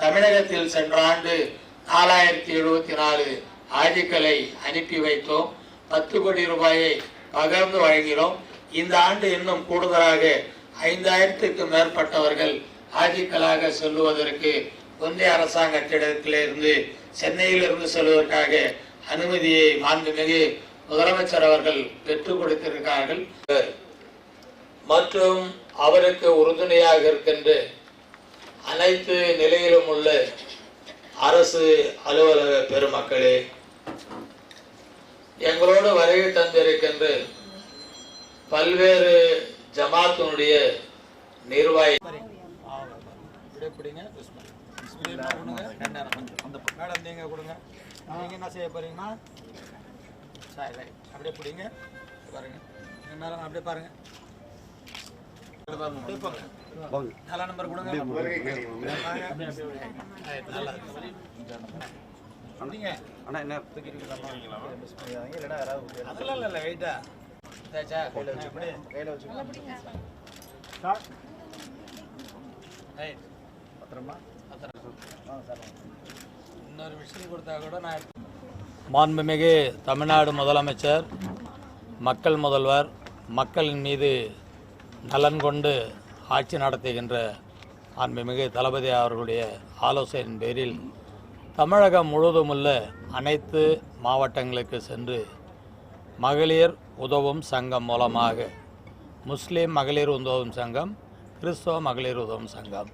தமிழகத்தில் சென்ற ஆண்டு நாலாயிரத்தி எழுபத்தி நாலு ஆஜிக்களை அனுப்பி வைத்தோம். பத்து கோடி ரூபாயை பகிர்ந்து வழங்கினோம். இந்த ஆண்டு இன்னும் கூடுதலாக ஐந்தாயிரத்துக்கு மேற்பட்டவர்கள் ஆஜிக்களாக செல்லுவதற்கு ஒன்றிய அரசாங்கத்திடத்திலிருந்து சென்னையிலிருந்து செல்வதற்காக அனுமதியை மாண்புமிகு முதலமைச்சர் அவர்கள் பெற்றுக் கொடுத்திருக்கிறார்கள். மற்றும் அவருக்கு உறுதுணையாக இருக்கின்ற அனைத்து நிலையிலும் உள்ள அரசு அலுவலக பெருமக்களே எங்களோடு வருகை தந்திருக்கின்ற பல்வேறு ஜமாத்தினுடைய நிர்வாகி மேடம் நீங்க கொடுங்க நீங்க என்ன செய்ய போறீங்கம்மா ரைட் அப்படியே பிடிங்க. பாருங்க. இங்க அப்படியே பாருங்க. அப்படியே நம்பர் கொடுங்க நல்லா அண்ணா என்ன அதெல்லாம் இல்லை இல்ல வெயிட்டா இதாச்சா எப்படி கையில் வச்சு ரைட் பத்திரமா இன்னொரு விஷயம் கொடுத்தா கூட நான் மாண்புமிகு தமிழ்நாடு முதலமைச்சர் மக்கள் முதல்வர் மக்களின் மீது நலன் கொண்டு ஆட்சி நடத்துகின்ற மாண்புமிகு தளபதி அவர்களுடைய ஆலோசனையின் பேரில் தமிழகம் முழுவதுமுள்ள அனைத்து மாவட்டங்களுக்கு சென்று மகளிர் உதவும் சங்கம் மூலமாக முஸ்லீம் மகளிர் உதவும் சங்கம் கிறிஸ்தவ மகளிர் உதவும் சங்கம்.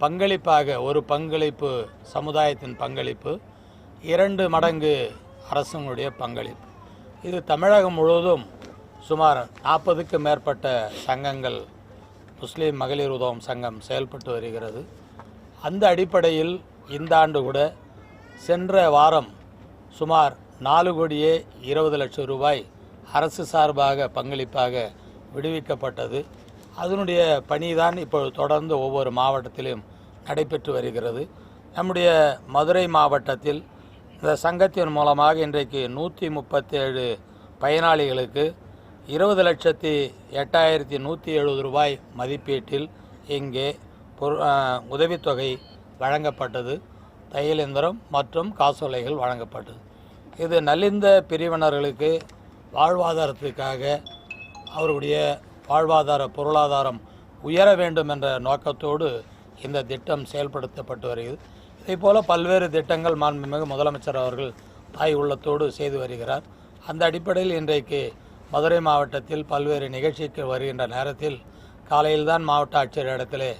பங்களிப்பாக ஒரு பங்களிப்பு சமுதாயத்தின் பங்களிப்பு இரண்டு மடங்கு அரசுங்களுடைய பங்களிப்பு. இது தமிழகம் முழுவதும் சுமார் நாற்பதுக்கு மேற்பட்ட சங்கங்கள் முஸ்லீம் மகளிர் உதவும் சங்கம் செயல்பட்டு வருகிறது. அந்த அடிப்படையில் இந்த ஆண்டு கூட சென்ற வாரம் சுமார் நாலு கோடியே இருபது லட்சம் ரூபாய் அரசு சார்பாக பங்களிப்பாக விடுவிக்கப்பட்டது. அதனுடைய பணிதான் இப்போது தொடர்ந்து ஒவ்வொரு மாவட்டத்திலும் நடைபெற்று வருகிறது. நம்முடைய மதுரை மாவட்டத்தில் இந்த சங்கத்தின் மூலமாக இன்றைக்கு நூற்றி முப்பத்தேழு பயனாளிகளுக்கு இருபது லட்சத்தி எட்டாயிரத்தி நூற்றி எழுபது ரூபாய் மதிப்பீட்டில் இங்கே பொரு உதவித்தொகை வழங்கப்பட்டது. தையல் மற்றும் காசோலைகள் வழங்கப்பட்டது. இது நலிந்த பிரிவினர்களுக்கு வாழ்வாதாரத்துக்காக அவருடைய வாழ்வாதார பொருளாதாரம் உயர வேண்டும் என்ற நோக்கத்தோடு இந்த திட்டம் செயல்படுத்தப்பட்டு வருகிறது. இதைப்போல பல்வேறு திட்டங்கள் மாண்புமிகு முதலமைச்சர் அவர்கள் தாய் உள்ளத்தோடு செய்து வருகிறார். அந்த அடிப்படையில் இன்றைக்கு மதுரை மாவட்டத்தில் பல்வேறு நிகழ்ச்சிக்கு வருகின்ற நேரத்தில் காலையில்தான் மாவட்ட ஆட்சியர் இடத்திலே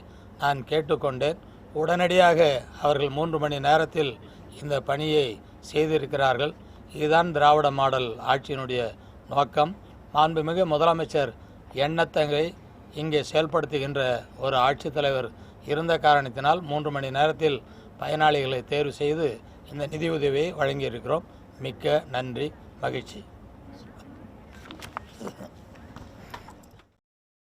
நான் கேட்டுக்கொண்டேன். உடனடியாக அவர்கள் மூன்று மணி நேரத்தில் இந்த பணியை செய்திருக்கிறார்கள். இதுதான் திராவிட மாடல் ஆட்சியினுடைய நோக்கம். மாண்புமிகு முதலமைச்சர் எண்ணத்தங்கை இங்கே செயல்படுத்துகின்ற ஒரு ஆட்சித்தலைவர் இருந்த காரணத்தினால் மூன்று மணி நேரத்தில் பயனாளிகளை தேர்வு செய்து இந்த நிதியுதவியை வழங்கியிருக்கிறோம். மிக்க நன்றி மகிழ்ச்சி.